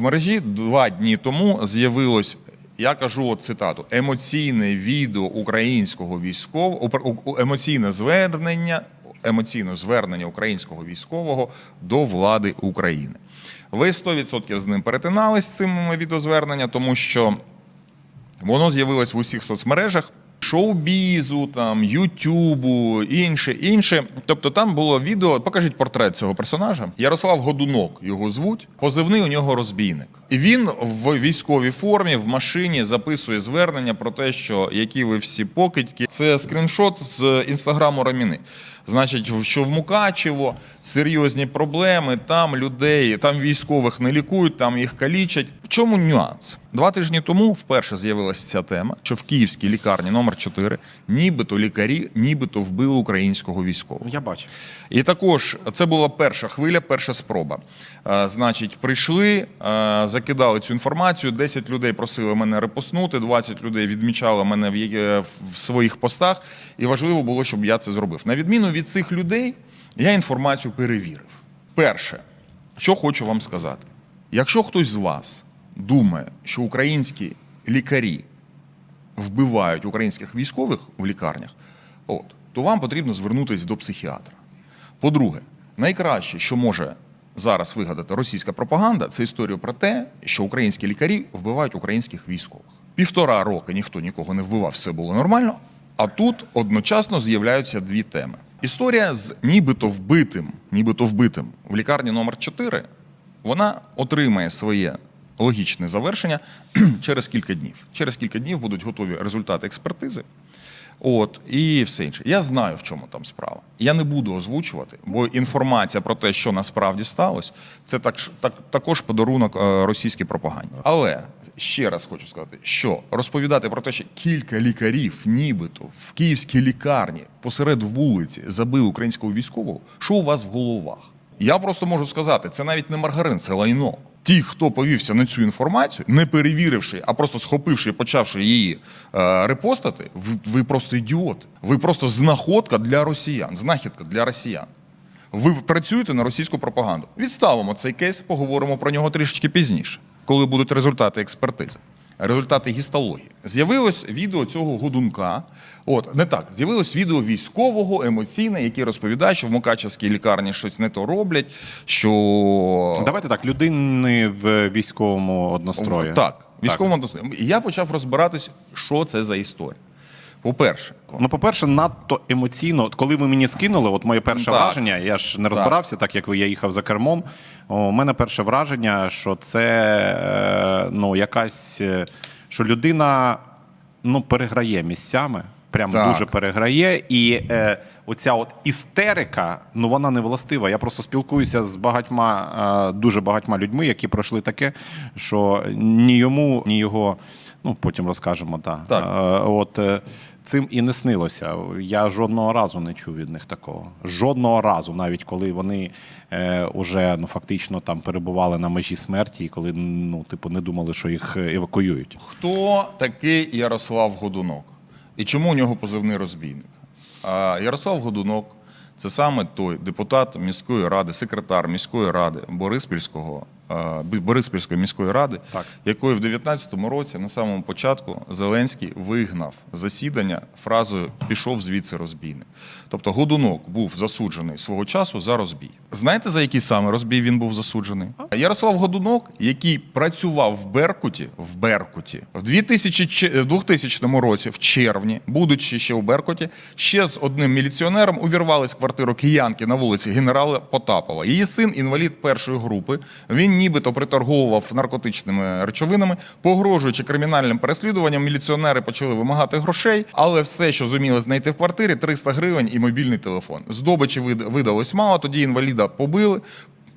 мережі два дні тому з'явилось. Я кажу от цитату: емоційне відео українського військового емоційне звернення, емоційне звернення українського військового до влади України. Ви 100% з ним перетинались цим відеозвернення, тому що Воно з'явилось в усіх соцмережах. Шоу-бізу, там, Ютубу, інше, інше. Тобто там було відео. Покажіть портрет цього персонажа. Ярослав Годунок його звуть. Позивний у нього розбійник. І він в військовій формі в машині записує звернення про те, що які ви всі покидьки. Це скріншот з інстаграму Раміни. Значить, що в Мукачево серйозні проблеми, там людей, там військових не лікують, там їх калічать. В чому нюанс? Два тижні тому вперше з'явилася ця тема, що в київській лікарні номер 4 нібито лікарі, нібито вбили українського військового. Я бачу. І також це була перша хвиля, перша спроба. Е, Значить, прийшли, е, закидали цю інформацію. 10 людей просили мене репостнути, 20 людей відмічали мене в, в своїх постах. І важливо було, щоб я це зробив. На відміну від цих людей, я інформацію перевірив. Перше, що хочу вам сказати: якщо хтось з вас думає, що українські лікарі вбивають українських військових в лікарнях, от, то вам потрібно звернутися до психіатра. По-друге, найкраще, що може зараз вигадати російська пропаганда, це історія про те, що українські лікарі вбивають українських військових. Півтора роки ніхто нікого не вбивав, все було нормально. А тут одночасно з'являються дві теми. Історія з нібито вбитим, нібито вбитим. В лікарні номер 4 вона отримає своє логічне завершення через кілька днів. Через кілька днів будуть готові результати експертизи. От і все інше. Я знаю, в чому там справа. Я не буду озвучувати, бо інформація про те, що насправді сталося, це так, так також подарунок е, російській пропаганді. Але ще раз хочу сказати, що розповідати про те, що кілька лікарів, нібито в київській лікарні посеред вулиці забили українського військового, що у вас в головах? Я просто можу сказати, це навіть не маргарин, це лайно. Ті, хто повівся на цю інформацію, не перевіривши, а просто схопивши і почавши її е, репостати, ви, ви просто ідіоти. Ви просто знаходка для росіян, знахідка для росіян. Ви працюєте на російську пропаганду. Відставимо цей кейс, поговоримо про нього трішечки пізніше, коли будуть результати експертизи, результати гістології. З'явилось відео цього годунка. От не так, з'явилось відео військового, емоційне, який розповідає, що в Мукачевській лікарні щось не то роблять. Що Давайте так, людини в військовому однострої. так, військовому однострої. І я почав розбиратись, що це за історія. По-перше, Ну, по-перше, надто емоційно. Коли ви мені скинули, от моє перше Так. враження, я ж не розбирався, так як ви я їхав за кермом. У мене перше враження, що це е, ну, якась, е, що людина ну, переграє місцями. Прям Так. дуже переграє. І е, оця от істерика, ну вона не властива. Я просто спілкуюся з багатьма, е, дуже багатьма людьми, які пройшли таке, що ні йому, ні його, ну потім розкажемо, та, Так. Е, от е, цим і не снилося. Я жодного разу не чув від них такого. Жодного разу, навіть коли вони е, уже ну фактично там перебували на межі смерті, і коли ну типу не думали, що їх евакуюють. Хто такий Ярослав Годунок? І чому у нього позивний розбійник? Ярослав Годунок це саме той депутат міської ради, секретар міської ради Бориспільського, Бориспільської міської ради, Так. якої в 19-му році, на самому початку, Зеленський вигнав засідання фразою Пішов звідси розбійник. Тобто Годунок був засуджений свого часу за розбій. Знаєте, за який саме розбій він був засуджений? Ярослав Годунок, який працював в Беркуті, в Беркуті в 2000, че- в 2000 році, в червні, будучи ще у Беркуті, ще з одним міліціонером увірвались в квартиру киянки на вулиці генерала Потапова. Її син інвалід першої групи. Він нібито приторговував наркотичними речовинами, погрожуючи кримінальним переслідуванням. Міліціонери почали вимагати грошей, але все, що зуміли знайти в квартирі, 300 гривень і мобільний телефон. Здобичі вид- видалось мало. Тоді інваліда побили.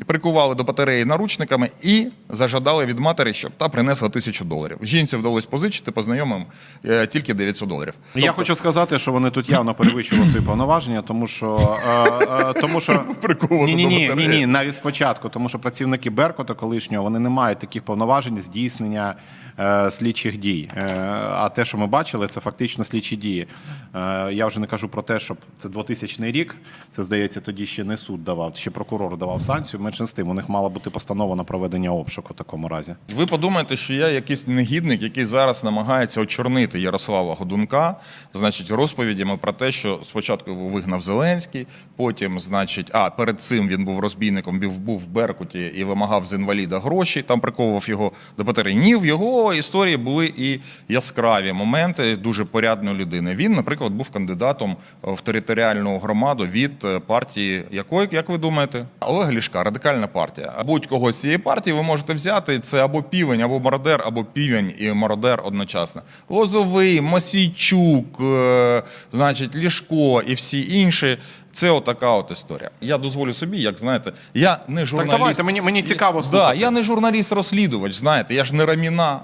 Прикували до батареї наручниками і зажадали від матері, щоб та принесла тисячу доларів. Жінці вдалося позичити по знайомим е, тільки 900 доларів. Я Тобто- хочу сказати, що вони тут явно перевищували свої повноваження, тому що е, е, тому що ні, ні, ні, ні, ні, навіть спочатку, тому що працівники Беркута колишнього вони не мають таких повноважень здійснення слідчих дій. Е, а те, що ми бачили, це фактично слідчі дії. Е, я вже не кажу про те, щоб це 2000 рік. Це здається, тоді ще не суд давав, ще прокурор давав санкцію. менше з тим, у них мала бути постанова на проведення обшуку в такому разі. Ви подумаєте, що я якийсь негідник, який зараз намагається очорнити Ярослава Годунка, значить, розповідями про те, що спочатку його вигнав Зеленський, потім, значить, а перед цим він був розбійником, був в Беркуті і вимагав з інваліда гроші, там приковував його до батареї. Ні, в його історії були і яскраві моменти дуже порядної людини. Він, наприклад, був кандидатом в територіальну громаду від е, партії якої, як ви думаєте? Олега Лішка, радикальна партія. А Будь-кого з цієї партії ви можете взяти. Це або півень, або мародер, або півень і мародер одночасно. Лозовий, Мосійчук, е, значить, Лішко і всі інші. Це отака от історія. Я дозволю собі, як знаєте, я не журналіст. давайте, мені- мені цікаво Да, я не журналіст-розслідувач, знаєте, я ж не Раміна.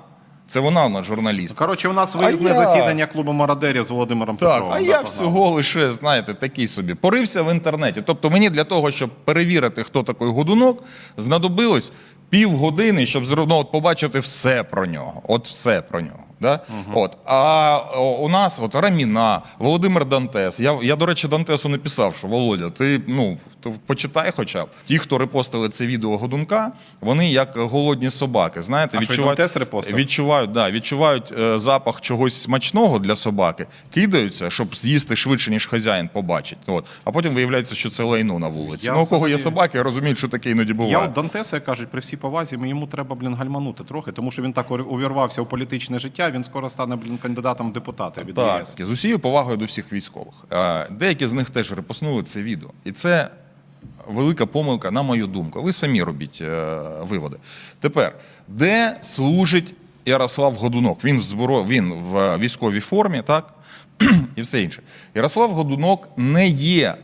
Це вона у нас журналіст. Коротше, у нас виїзне я- засідання клубу мародерів з Володимиром Так, Петровим. а я погнали. всього лише, знаєте, такий собі. Порився в інтернеті. Тобто мені для того, щоб перевірити, хто такий годунок, знадобилось півгодини, щоб ну, от побачити все про нього. От все про нього. Да? От. А у нас от Раміна, Володимир Дантес. Я, я, до речі, Дантесу написав, що Володя, ти ну, то почитай хоча б. Ті, хто репостили це відео Годунка, вони як голодні собаки. Знаєте, А що, відчувають, Дантес репостив? відчувають, да, відчувають е, запах чогось смачного для собаки, кидаються, щоб з'їсти швидше, ніж хазяїн побачить. От. А потім виявляється, що це лайно на вулиці. Я ну, у кого є собаки, розуміють, що таке іноді буває. Я от Дантеса, як кажуть, при всій повазі, йому треба, блін, гальманути трохи, тому що він так увірвався у політичне життя, він скоро стане, блін, кандидатом в депутати від Так, ЄС. з усією повагою до всіх військових. Е, Деякі з них теж репостнули це відео. І це велика помилка, на мою думку. Ви самі робіть е, виводи. Тепер, де служить Ярослав Годунок? Він в зборо... він в військовій формі, так? І все інше. Ярослав Годунок не є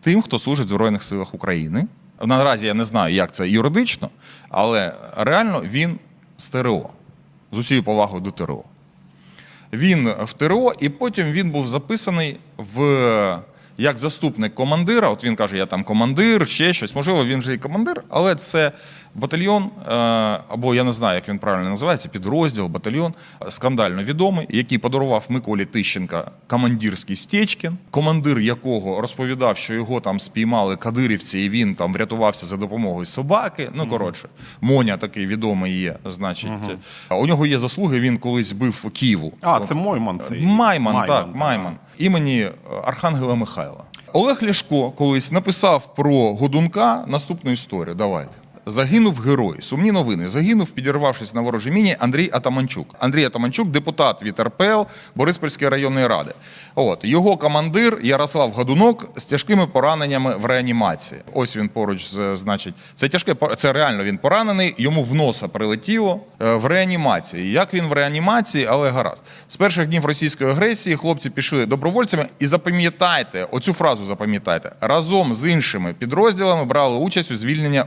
тим, хто служить в Збройних силах України. Наразі я не знаю, як це юридично, але реально він з ТРО. З усією повагою до ТРО. Він в ТРО, і потім він був записаний в як заступник командира. От він каже: я там командир, ще щось. Можливо, він же і командир, але це батальйон, е, або я не знаю, як він правильно називається, підрозділ, батальйон скандально відомий, який подарував Миколі Тищенка командирський Стечкін, командир якого розповідав, що його там спіймали кадирівці, і він там врятувався за допомогою собаки. Ну коротше, Моня такий відомий є. Значить, Е, у нього є заслуги. Він колись бив Києву. А, це Мойман цей. Майман, так, Майман. Імені е, Архангела Михайла. Олег Ляшко колись написав про Годунка наступну історію. Давайте. Загинув герой. Сумні новини. Загинув, підірвавшись на ворожій міні, Андрій Атаманчук. Андрій Атаманчук, депутат від РПЛ Бориспільської районної ради. От його командир Ярослав Годунок з тяжкими пораненнями в реанімації. Ось він поруч з значить, це тяжке це реально він поранений. Йому в носа прилетіло е, в реанімації. Як він в реанімації, але гаразд. З перших днів російської агресії хлопці пішли добровольцями. І запам'ятайте, оцю фразу запам'ятайте, разом з іншими підрозділами брали участь у звільненні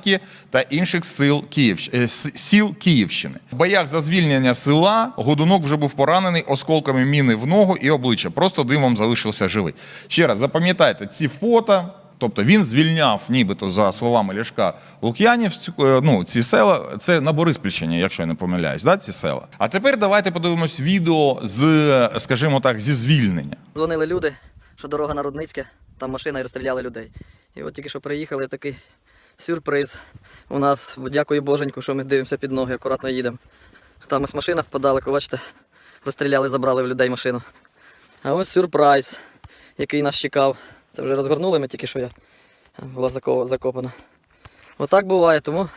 Лук'янівки та інших сил Київщ... е, сіл Київщини. В боях за звільнення села Годунок вже був поранений осколками міни в ногу і обличчя. Просто димом залишився живий. Ще раз запам'ятайте ці фото. Тобто він звільняв, нібито за словами Ляшка, Лук'янівську, е, ну ці села, це на Бориспільщині, якщо я не помиляюсь, да, ці села. А тепер давайте подивимось відео з, скажімо так, зі звільнення. Дзвонили люди, що дорога на Рудницьке, там машина і розстріляли людей. І от тільки що приїхали такий сюрприз. У нас, дякую Боженьку, що ми дивимося під ноги, акуратно їдемо. Там ось машина подалеку, бачите, розстріляли, забрали в людей машину. А ось сюрприз, який нас чекав. Це вже розгорнули ми тільки що я була закопана. Отак буває, тому,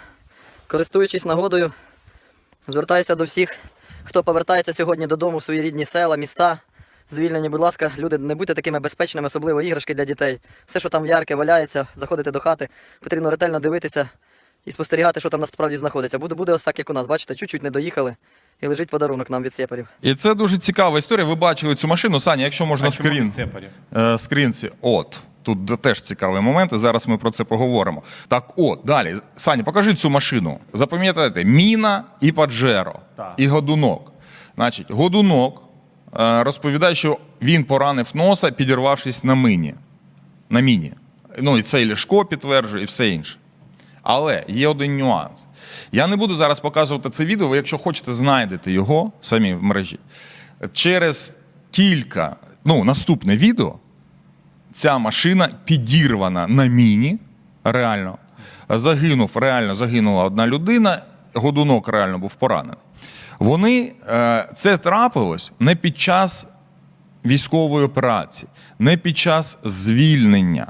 користуючись нагодою, звертаюся до всіх, хто повертається сьогодні додому в свої рідні села, міста. Звільнені, будь ласка, люди, не будьте такими безпечними, особливо іграшки для дітей. Все, що там ярке, валяється, заходите до хати, потрібно ретельно дивитися і спостерігати, що там насправді знаходиться. Буде, буде ось так, як у нас. Бачите, чуть-чуть не доїхали і лежить подарунок нам від сепарів. І це дуже цікава історія. Ви бачили цю машину. Саня, якщо можна А скрін. Е, скрінці. От. Тут теж цікавий момент, зараз ми про це поговоримо. Так, от, далі. Саня, покажи цю машину. Запам'ятайте, міна і Паджеро, Так. і годунок. Значить, годунок розповідає, що він поранив носа, підірвавшись на мині. На міні. Ну, і це і Ляшко підтверджує, і все інше. Але є один нюанс. Я не буду зараз показувати це відео, ви, якщо хочете, знайдете його самі в мережі. Через кілька, ну, наступне відео, ця машина підірвана на міні, реально. загинув, реально загинула одна людина, годунок реально був поранений. Вони е, це трапилось не під час військової операції, не під час звільнення.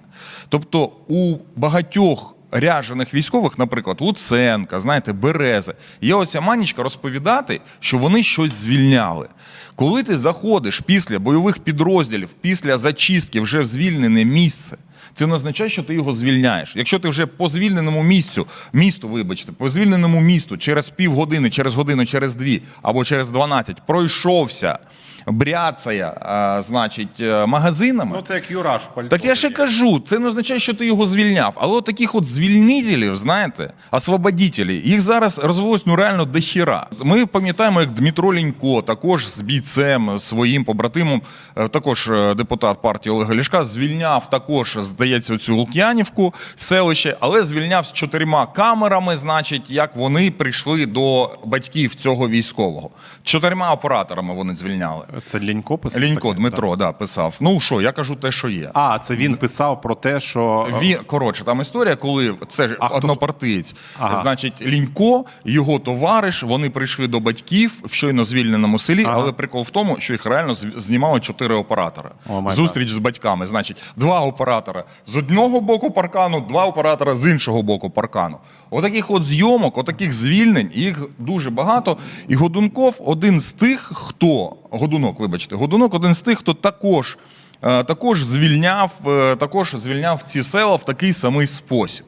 Тобто у багатьох ряжених військових, наприклад, Луценка, знаєте, Берези, є оця манічка розповідати, що вони щось звільняли. Коли ти заходиш після бойових підрозділів, після зачистки вже в звільнене місце, це не означає, що ти його звільняєш. Якщо ти вже по звільненому місцю, місту, вибачте, по звільненому місту через півгодини, через годину, через дві або через 12 пройшовся, бряцає, а, значить, е, магазинами. Ну, це як Юраш в пальто. Так я ще тоді. кажу, це не означає, що ти його звільняв. Але от таких от звільнителів, знаєте, освободітелів, їх зараз розвелось ну реально до хіра. Ми пам'ятаємо, як Дмитро Лінько, також з бійцем, своїм побратимом, е, також е, депутат партії Олега Ляшка, звільняв також, здається, цю Лук'янівку, селище, але звільняв з чотирма камерами, значить, як вони прийшли до батьків цього військового. Чотирма операторами вони звільняли. Це Лінько писав? Лінько таке? Дмитро, да, писав. Ну що, я кажу те, що є. А, це він писав про те, що. Він коротше, там історія, коли це ж однопартиєць. Ага. Значить, Лінько, його товариш, вони прийшли до батьків в щойно звільненому селі, Ага. але прикол в тому, що їх реально знімали чотири оператора. О, Зустріч з батьками. Значить, два оператора з одного боку паркану, два оператора з іншого боку паркану. Отаких от зйомок, отаких звільнень, їх дуже багато. І Годунков один з тих, хто Годунок, вибачте, Годунок один з тих, хто також. Е, також звільняв, е, також звільняв ці села в такий самий спосіб.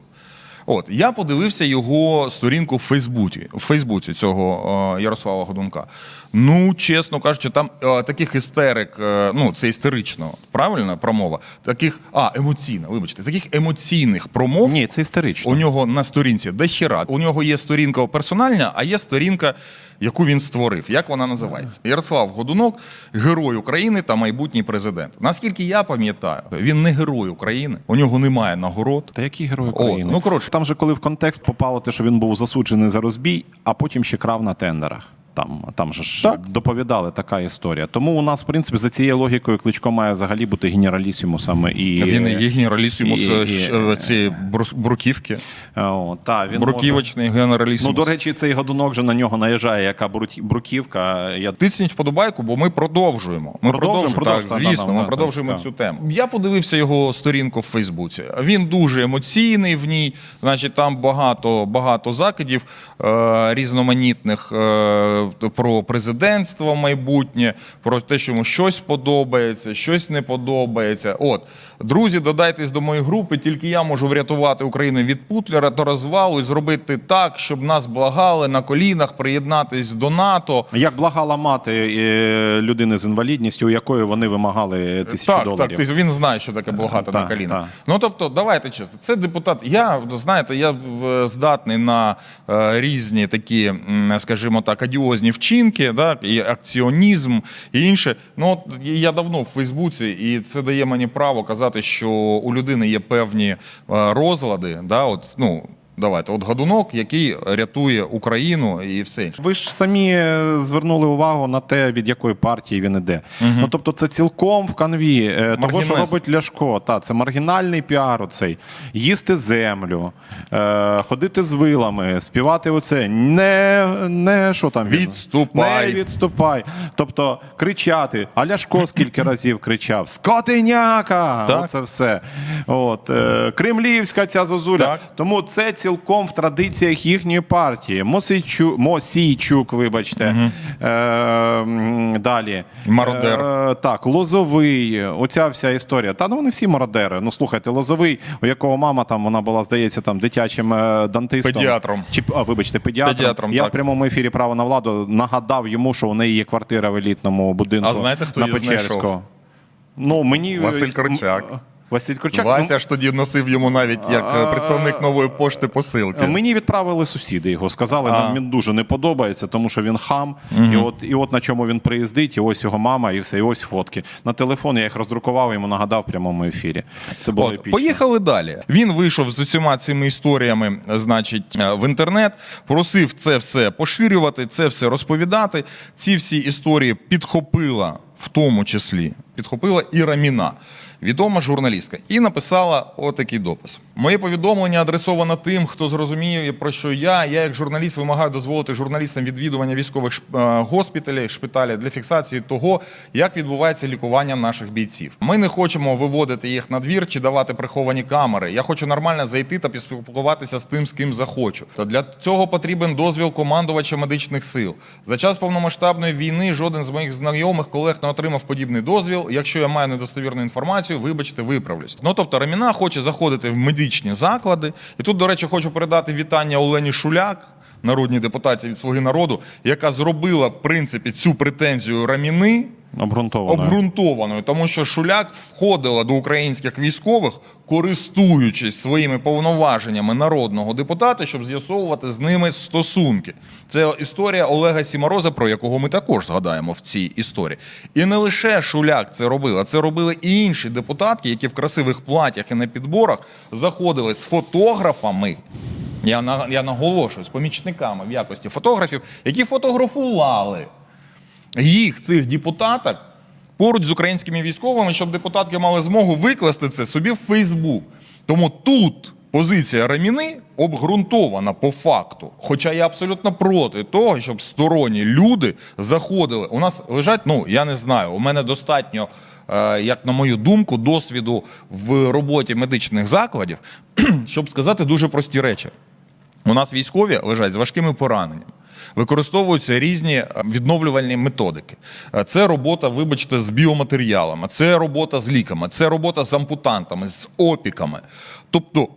От я подивився його сторінку в Фейсбуці, в Фейсбуці цього е, Ярослава Годунка. Ну, чесно кажучи, там таких істерик, ну це істерично, правильно промова? Таких, а, емоційна, вибачте, таких емоційних промов Ні, це історично. у нього на сторінці де хіра. У нього є сторінка персональна, а є сторінка, яку він створив. Як вона називається? Ярослав Годунок, герой України та майбутній президент. Наскільки я пам'ятаю, він не герой України, у нього немає нагород. Та який герой України? ну, коротше. Там же коли в контекст попало те, що він був засуджений за розбій, а потім ще крав на тендерах. Там, там же ж Так. доповідали така історія. Тому у нас, в принципі, за цією логікою Кличко має взагалі бути генералісімусами і Він є генералісімус і- е, і- е, цієї бруківки. Е, О, та, він Бруківочний може- генералісімус. Ну, до речі, цей годунок же на нього наїжджає, яка бруківка. Я Тисніть вподобайку, бо ми продовжуємо. Ми Продовжуємо, продовжуємо, так, звісно, да, ми да, продовжуємо так. цю тему. Я подивився його сторінку в Фейсбуці. Він дуже емоційний в ній. Значить, там багато, багато закидів е, різноманітних е, про президентство майбутнє, про те, що йому щось подобається, щось не подобається. От, друзі, додайтесь до моєї групи. Тільки я можу врятувати Україну від Путлера та розвалу і зробити так, щоб нас благали на колінах, приєднатись до НАТО. Як благала мати е, людини з інвалідністю, у якої вони вимагали тисячу так, доларів. Так, ти- він знає, що таке благати Так, на коліна. так. Ну тобто, давайте чесно, це депутат. Я знаєте, я в- здатний на е, різні такі, скажімо так, адіозні вчинки, да, і акціонізм і інше. Ну от я давно в Фейсбуці, і це дає мені право казати, що у людини є певні е, розлади. Да, от, ну, não давайте, от гадунок, який рятує Україну і все інше. Ви ж самі е, звернули увагу на те, від якої партії він іде. Ну тобто, це цілком в канві е, того, що робить Ляшко. Та це маргінальний піар. Оцей їсти землю, е, ходити з вилами, співати оце. Не, не що там він? Відступай. Не відступай. Тобто кричати. А Ляшко скільки разів кричав: Скотиняка! Так. Оце все. От е, кремлівська ця зозуля. Так. Тому це цілком в традиціях їхньої партії. Мосійчук, Мосійчук вибачте. Е, далі. Мародер. Е, так, Лозовий. Оця вся історія. Та ну вони всі мародери. Ну слухайте, Лозовий, у якого мама там вона була, здається, там дитячим е, дантистом. Педіатром. Чи, а, вибачте, педіатром. Педіатром, Я так. в прямому ефірі право на владу нагадав йому, що у неї є квартира в елітному будинку. А знаєте, хто на її знайшов? Ну, мені Василь Корчак. Василь Корчак. ну, Вася ж тоді носив йому навіть як е, представник нової пошти посилки. Мені відправили сусіди його. Сказали, нам він дуже не подобається, тому що він хам. І от і от на чому він приїздить, і ось його мама, і все, і ось фотки. На телефон я їх роздрукував, йому нагадав в прямому ефірі. Це було епічно. поїхали далі. Він вийшов з усіма цими історіями, значить, е, в інтернет, просив це все поширювати, це все розповідати. Ці всі історії підхопила. В тому числі підхопила і Раміна, відома журналістка, і написала отакий допис. Моє повідомлення адресовано тим, хто зрозуміє, про що я. Я, як журналіст, вимагаю дозволити журналістам відвідування військових е, шпиталів для фіксації того, як відбувається лікування наших бійців. Ми не хочемо виводити їх на двір чи давати приховані камери. Я хочу нормально зайти та поспілкуватися з тим, з ким захочу. Та для цього потрібен дозвіл командувача медичних сил. За час повномасштабної війни жоден з моїх знайомих колег не отримав подібний дозвіл. Якщо я маю недостовірну інформацію, вибачте, виправлюсь. Ну тобто Раміна хоче заходити в медичні заклади. І тут, до речі, хочу передати вітання Олені Шуляк. Народній депутатці від Слуги народу, яка зробила в принципі цю претензію Раміни Обґрунтовано. обґрунтованою, тому що Шуляк входила до українських військових, користуючись своїми повноваженнями народного депутата, щоб з'ясовувати з ними стосунки. Це історія Олега Сімороза, про якого ми також згадаємо в цій історії. І не лише Шуляк це робила, це робили і інші депутатки, які в красивих платях і на підборах заходили з фотографами. Я на- я наголошую з помічниками в якості фотографів, які фотографували їх, цих депутаток, поруч з українськими військовими, щоб депутатки мали змогу викласти це собі в Фейсбук. Тому тут позиція Раміни обґрунтована по факту. Хоча я абсолютно проти того, щоб сторонні люди заходили. У нас лежать, ну я не знаю, у мене достатньо. е, Як на мою думку, досвіду в роботі медичних закладів, щоб сказати дуже прості речі. У нас військові лежать з важкими пораненнями. Використовуються різні е, відновлювальні методики. Е, Це робота, вибачте, з біоматеріалами, це робота з ліками, це робота з ампутантами, з опіками. Тобто,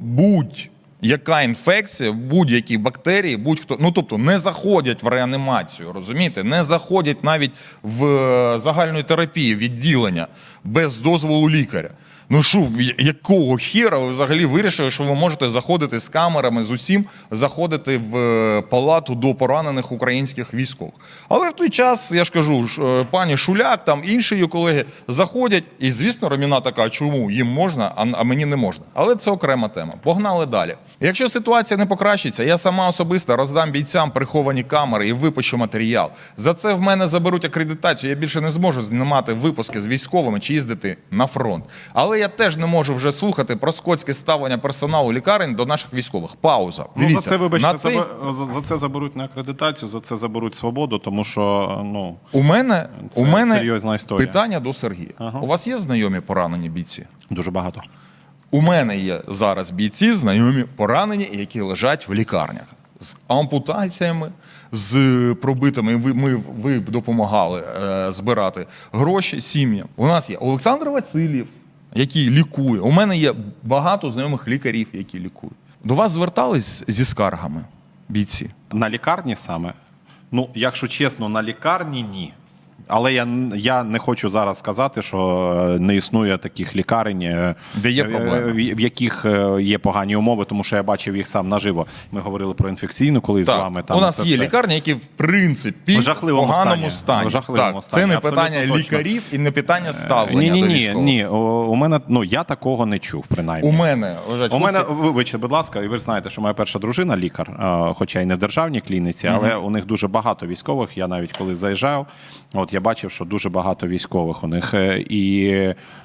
будь-яка інфекція, будь-які бактерії, будь-хто, ну тобто не заходять в реанімацію, розумієте, не заходять навіть в е, загальної терапії відділення без дозволу лікаря. Ну що, якого хіра ви взагалі вирішили, що ви можете заходити з камерами, з усім, заходити в е, палату до поранених українських військових. Але в той час, я ж кажу, е, пані Шуляк, там інші її колеги заходять, і звісно, Раміна така, чому їм можна, а мені не можна. Але це окрема тема. Погнали далі. Якщо ситуація не покращиться, я сама особисто роздам бійцям приховані камери і випущу матеріал. За це в мене заберуть акредитацію. Я більше не зможу знімати випуски з військовими чи їздити на фронт. Але я теж не можу вже слухати про скотське ставлення персоналу лікарень до наших військових. Пауза. Ну, за це, вибачте, на цей... за, за це заберуть на акредитацію, за це заберуть свободу, тому що ну у мене, Це у мене серйозна історія. питання до Сергія. Ага. У вас є знайомі поранені бійці? дуже багато. У мене є зараз бійці, знайомі поранені, які лежать в лікарнях з ампутаціями, з пробитими. Ви ми ви допомагали е, збирати гроші сім'ям. У нас є Олександр Васильєв, який лікує. У мене є багато знайомих лікарів, які лікують. До вас звертались зі скаргами бійці? На лікарні саме? Ну, якщо чесно, на лікарні ні. Але я, я не хочу зараз сказати, що е, не існує таких лікарень, е, Де є е, проблеми. в в яких є погані умови, тому що я бачив їх сам наживо. Ми говорили про інфекційну, коли з вами там у нас це є все. лікарні, які в принципі В жахливому поганому стані. стані. В жахливому так, стані, це не абсолютно питання точно. лікарів і не питання ставлення Ні, ні, до ні, ні. У мене ну я такого не чув, принаймні. У мене лежать У мене, вибачте, будь ласка, і ви знаєте, що моя перша дружина лікар, хоча й не в державній клініці, але у них дуже багато військових. Я навіть коли заїжджав, от я бачив, що дуже багато військових у них. е, І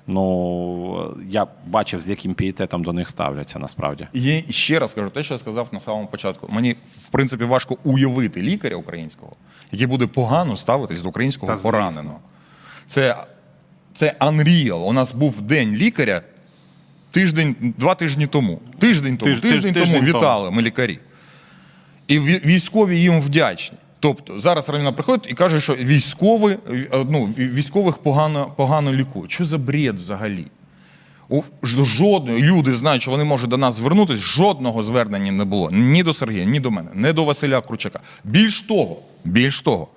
ну я бачив, з яким пієтетом до них ставляться насправді. І ще раз кажу, те, що я сказав на самому початку. Мені в принципі важко уявити лікаря українського, який буде погано ставитись до українського Та, пораненого. Це, це unreal. У нас був день лікаря тиждень, два тижні тому. Тиждень тому, Тиж- тиждень, тиждень тому тому. вітали ми лікарі. І військові їм вдячні. Тобто зараз Раміна приходить і каже, що військові, ну, військових погано, погано лікують. Що за бред взагалі? Жодної люди знають, що вони можуть до нас звернутися. Жодного звернення не було ні до Сергія, ні до мене, ні до Василя Кручака. Більш того, більш того,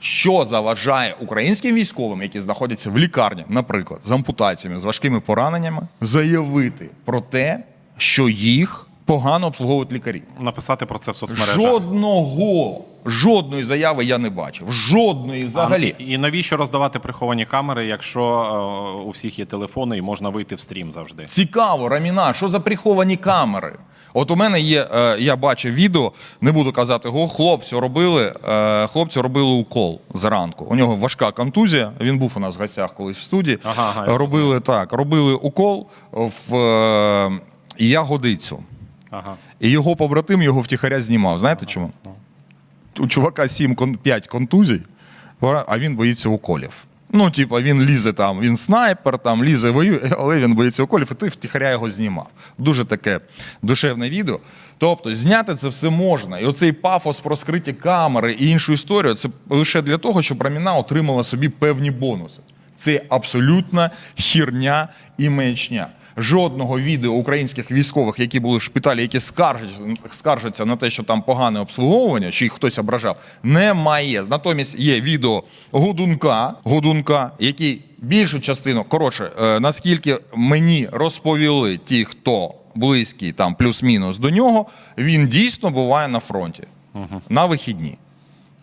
що заважає українським військовим, які знаходяться в лікарні, наприклад, з ампутаціями, з важкими пораненнями, заявити про те, що їх погано обслуговують лікарі. Написати про це в соцмережах. Жодного, жодної заяви я не бачив. Жодної взагалі. А, і навіщо роздавати приховані камери, якщо е, у всіх є телефони і можна вийти в стрім завжди? Цікаво, Раміна, що за приховані камери? От у мене є, е, я бачив відео, не буду казати, го, хлопцю робили, е, хлопцю робили укол зранку. У нього важка контузія. Він був у нас в гостях колись в студії. Ага, ага, я робили так, робили укол в е, ягодицю. Ага. І його побратим його втіхаря знімав. Знаєте чому? У чувака 7, 5 контузій, а він боїться уколів. Ну, типа, він лізе там, він снайпер, там лізе воює, але він боїться уколів, і той втіхаря його знімав. Дуже таке душевне відео. Тобто, зняти це все можна. І оцей пафос про скриті камери і іншу історію це лише для того, щоб Раміна отримала собі певні бонуси. Це абсолютна хірня і маячня. Жодного відео українських військових, які були в шпиталі, які скаржаться, скаржаться на те, що там погане обслуговування, чи їх хтось ображав, немає. Натомість є відео Годунка, Годунка, який більшу частину, коротше, е, наскільки мені розповіли ті, хто близький, там плюс-мінус до нього, він дійсно буває на фронті на вихідні.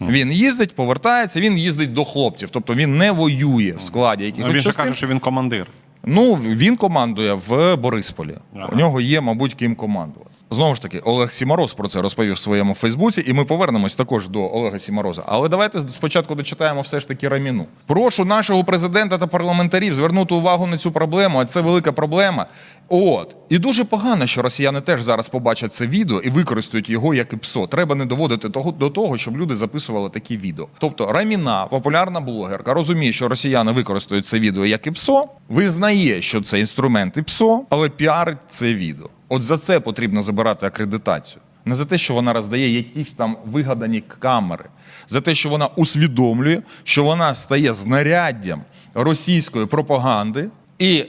Він їздить, повертається, він їздить до хлопців. Тобто він не воює в складі Ну, якихось він же частин. каже, що він командир. Ну, він командує в Борисполі. Ага. У нього є, мабуть, ким командувати. Знову ж таки, Олег Сімороз про це розповів в своєму Фейсбуці, і ми повернемось також до Олега Сімороза. Але давайте спочатку дочитаємо все ж таки Раміну. Прошу нашого президента та парламентарів звернути увагу на цю проблему. А це велика проблема. От і дуже погано, що росіяни теж зараз побачать це відео і використають його як і ПСО. Треба не доводити того до того, щоб люди записували такі відео. Тобто Раміна, популярна блогерка, розуміє, що росіяни використають це відео як і ПСО, визнає, що це інструмент і ПСО, але піарить це відео. От за це потрібно забирати акредитацію. Не за те, що вона роздає якісь там вигадані камери, за те, що вона усвідомлює, що вона стає знаряддям російської пропаганди і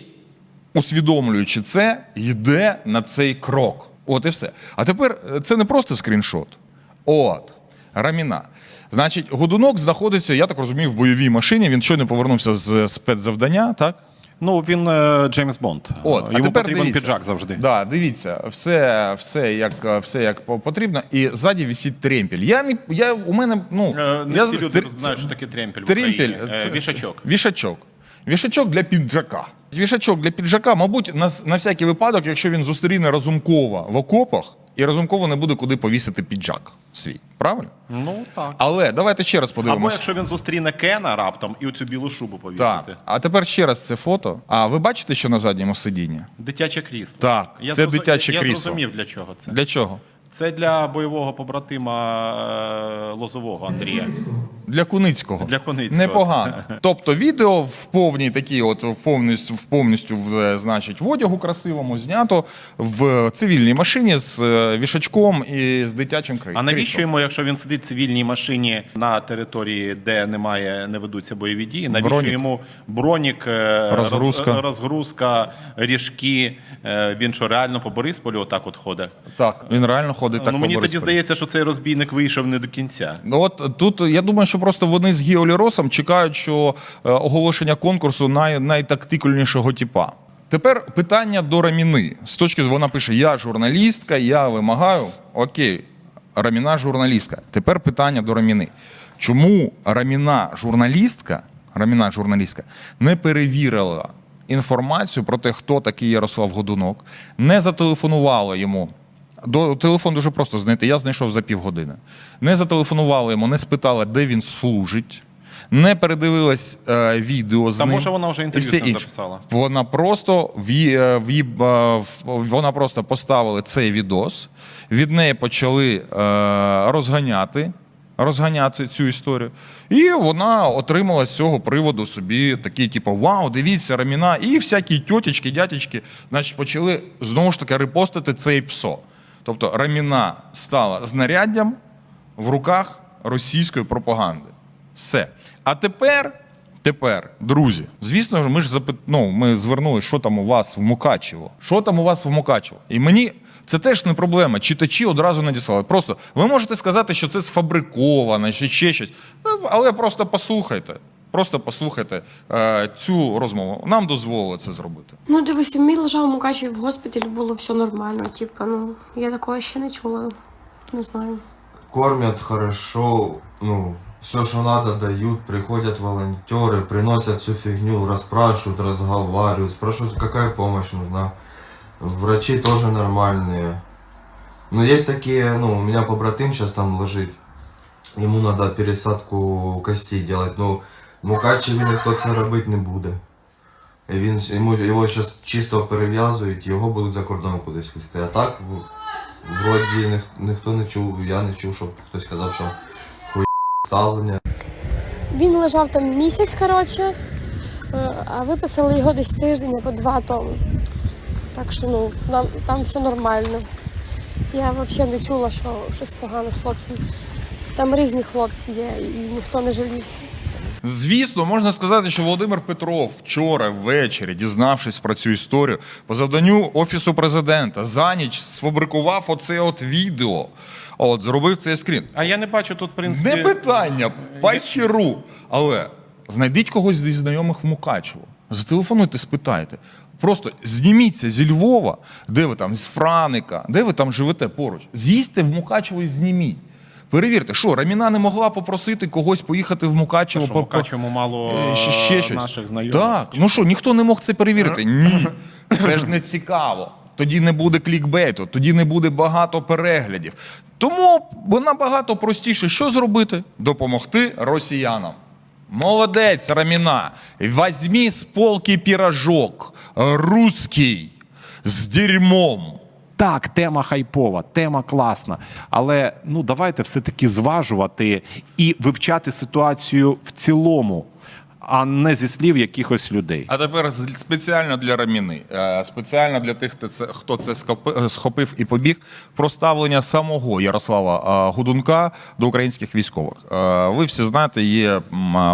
усвідомлюючи це, йде на цей крок. От і все. А тепер е, це не просто скріншот. От, Раміна. Значить, годунок знаходиться, я так розумію, в бойовій машині. Він щойно повернувся з спецзавдання, так? Ну, він е, Джеймс Бонд. От, Йому а тепер потрібен дивіться. піджак завжди. Да, дивіться, все, все, як, все як по- потрібно, і ззаді висить тремпель. Я не, я, у мене, ну, Е, Не я, всі люди тр- знають, що таке тремпель в Тремпель Україні. Е, це- Вішачок. Вішачок. Вішачок для піджака. Вішачок для піджака, мабуть, на, на всякий випадок, якщо він зустріне Разумкова в окопах, і Разумкову не буде куди повісити піджак свій. Правильно? Ну, так. Але давайте ще раз Або подивимося. якщо він зустріне Кена раптом і оцю білу шубу повісити. Так. А тепер ще раз це фото. А ви бачите, що на задньому сидінні? Дитяче крісло. Так, Я це зрозу- дитяче я, крісло. Я зрозумів, для чого це. Для чого? Це для бойового побратима е, Лозового Андрія. Для Куницького. Для Куницького. Непогано. Тобто відео в повній такій, от в повністю, в повністю в, значить, в одягу красивому знято в цивільній машині з е, вішачком і з дитячим крі- А навіщо йому, якщо він сидить в цивільній машині на території, де немає, не ведуться бойові дії, навіщо Бронік. йому бронік, е, Розгрузка. роз- розгрузка, ріжки? Е, Він що реально по Борисполю отак от ходить? Так, він реально ходить так ну по мені тоді здається, що цей розбійник вийшов не до кінця. Ну, От тут я думаю, що просто вони з Гіоліросом чекають, що е, оголошення конкурсу най, найтактикульнішого типа. Тепер питання до Раміни. З точки вона пише: Я журналістка, я вимагаю. Окей, Раміна журналістка. Тепер питання до Раміни. Чому Раміна журналістка, Раміна журналістка не перевірила інформацію про те, хто такий Ярослав Годунок, не зателефонувала йому до телефон дуже просто знайти. Я знайшов за півгодини. Не зателефонували йому, не спитали, де він служить, не передивилась е, відео з Та ним. може вона вже інтерв'ю з ним записала? Вона просто в, її- е, в, її, е, в- вона просто поставили цей відос. Від неї почали е, розганяти. Розганяти цю історію, і вона отримала з цього приводу собі такий, типу, вау, дивіться, Раміна, і всякі тьотечки, дядечки, значить, почали знову ж таки репостити цей псо. Тобто Раміна стала знаряддям в руках російської пропаганди. Все. А тепер, тепер, друзі, звісно ж, ми ж запит... ну, ми звернули, що там у вас в Мукачево. Що там у вас в Мукачево? І мені це теж не проблема. Читачі одразу надіслали. Просто ви можете сказати, що це сфабриковано, чи ще щось. Ну, Але просто послухайте. Просто послухайте е, цю розмову. Нам дозволили це зробити. Ну, дивись, мій лежав у Мукачеві в госпіталі, було все нормально. Типа, ну, я такого ще не чула. Не знаю. кормят хорошо, ну, все, что надо, дают, приходят волонтеры, приносят всю фигню, расспрашивают, разговаривают, спрашивают, какая помощь нужна. Врачи тоже нормальные. Но есть такие, ну, у меня побратим сейчас там лежит, ему надо пересадку костей делать, в Мукачеві ніхто це робити не буде. Він, йому, його зараз чисто перев'язують, його будуть за кордон кудись вести. А так, вроді ніх, ніхто не чув, я не чув, щоб хтось казав, що хуй ставлення. Він лежав там місяць, коротше, е, а виписали його десь тиждень або два тому. Так що ну, там, там все нормально. Я взагалі не чула, що щось погано з хлопцем. Там різні хлопці є, і ніхто не жалівся. Звісно, можна сказати, що Володимир Петров вчора ввечері, дізнавшись про цю історію, по завданню офісу президента за ніч сфабрикував оце от відео. От зробив цей скрін. А я не бачу тут, в принципі. Не питання, пахіру. Але знайдіть когось зі знайомих в Мукачево. Зателефонуйте, спитайте. Просто зніміться зі Львова, де ви там, з Франика, де ви там живете поруч. З'їздьте в Мукачево і зніміть. Перевірте, що Раміна не могла попросити когось поїхати в Мукачево. Що, по- чому мало Е, ще, ще щось. наших знайомих. Так, ну що, ніхто не мог це перевірити? Ні. Це ж не цікаво. Тоді не буде клікбейту, тоді не буде багато переглядів. Тому набагато простіше, що зробити? Допомогти росіянам. Молодець, Раміна. Возьми з полки пірожок. Русський. З дерьмом. Так, тема хайпова, тема класна. Але ну давайте все-таки зважувати і вивчати ситуацію в цілому, а не зі слів якихось людей. А тепер спеціально для Раміни, е, спеціально для тих, хто це, хто це схопив і побіг, про ставлення самого Ярослава е, Гудунка до українських військових. Е, Ви всі знаєте, є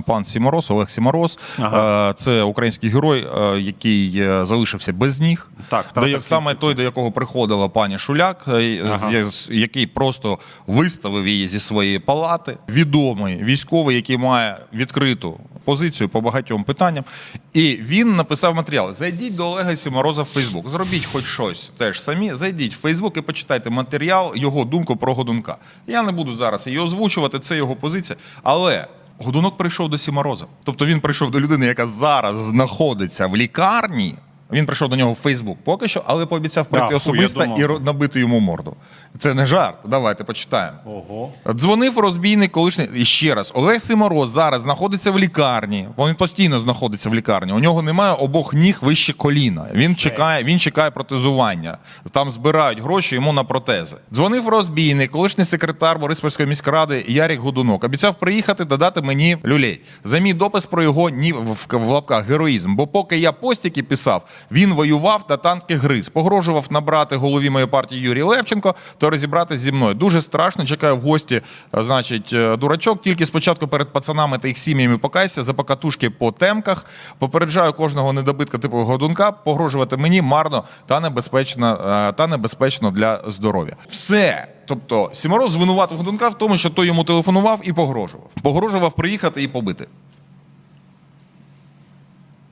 пан Сімороз, Олег Сімороз. Е, Це український герой, який залишився без ніг. Так, до, втратив як- саме той, до якого приходила пані Шуляк, Ага. який просто виставив її зі своєї палати. Відомий військовий, який має відкриту позицію по багатьом питанням. І він написав матеріал: зайдіть до Олега Сімороза в Фейсбук. Зробіть хоч щось теж самі. Зайдіть в Фейсбук і почитайте матеріал, його думку про Годунка. Я не буду зараз її озвучувати, це його позиція. Але. Годунок прийшов до Сімороза. Тобто він прийшов до людини, яка зараз знаходиться в лікарні. Він прийшов до нього в Фейсбук поки що, але пообіцяв прийти фу, я особисто думав. і набити йому морду. Це не жарт. Давайте почитаємо. Ого. Дзвонив розбійник колишній. І ще раз, Олег Симороз зараз знаходиться в лікарні. Він постійно знаходиться в лікарні. У нього немає обох ніг вище коліна. Він чекає, він чекає протезування. Там збирають гроші йому на протези. Дзвонив розбійник, колишній секретар Бориспільської міськради Ярік Гудунок. Обіцяв приїхати додати мені люлей. За мій допис про його ні в, в лапках героїзм. Бо поки я постіки писав, він воював та танки гриз. Погрожував набрати голові моєї партії Юрій Левченко, то розібратися зі мною. Дуже страшно. Чекаю в гості, е, значить, е, дурачок. Тільки спочатку перед пацанами та їх сім'ями покайся за покатушки по темках. Попереджаю кожного недобитка типу годунка, погрожувати мені марно та небезпечно, е, та небезпечно для здоров'я. Все. Тобто Сімороз звинуватив Годунка в тому, що той йому телефонував і погрожував. Погрожував приїхати і побити.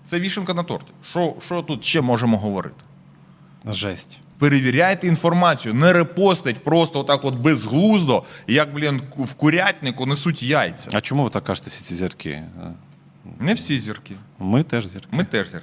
Це вішенка на торті. Що, що тут ще можемо говорити? Жесть. Перевіряйте інформацію, не репостить просто отак от безглуздо, як, блін, в курятнику несуть яйця. А чому ви так кажете всі ці зірки? Не всі зірки. Ми теж зірки. Ми теж зірки.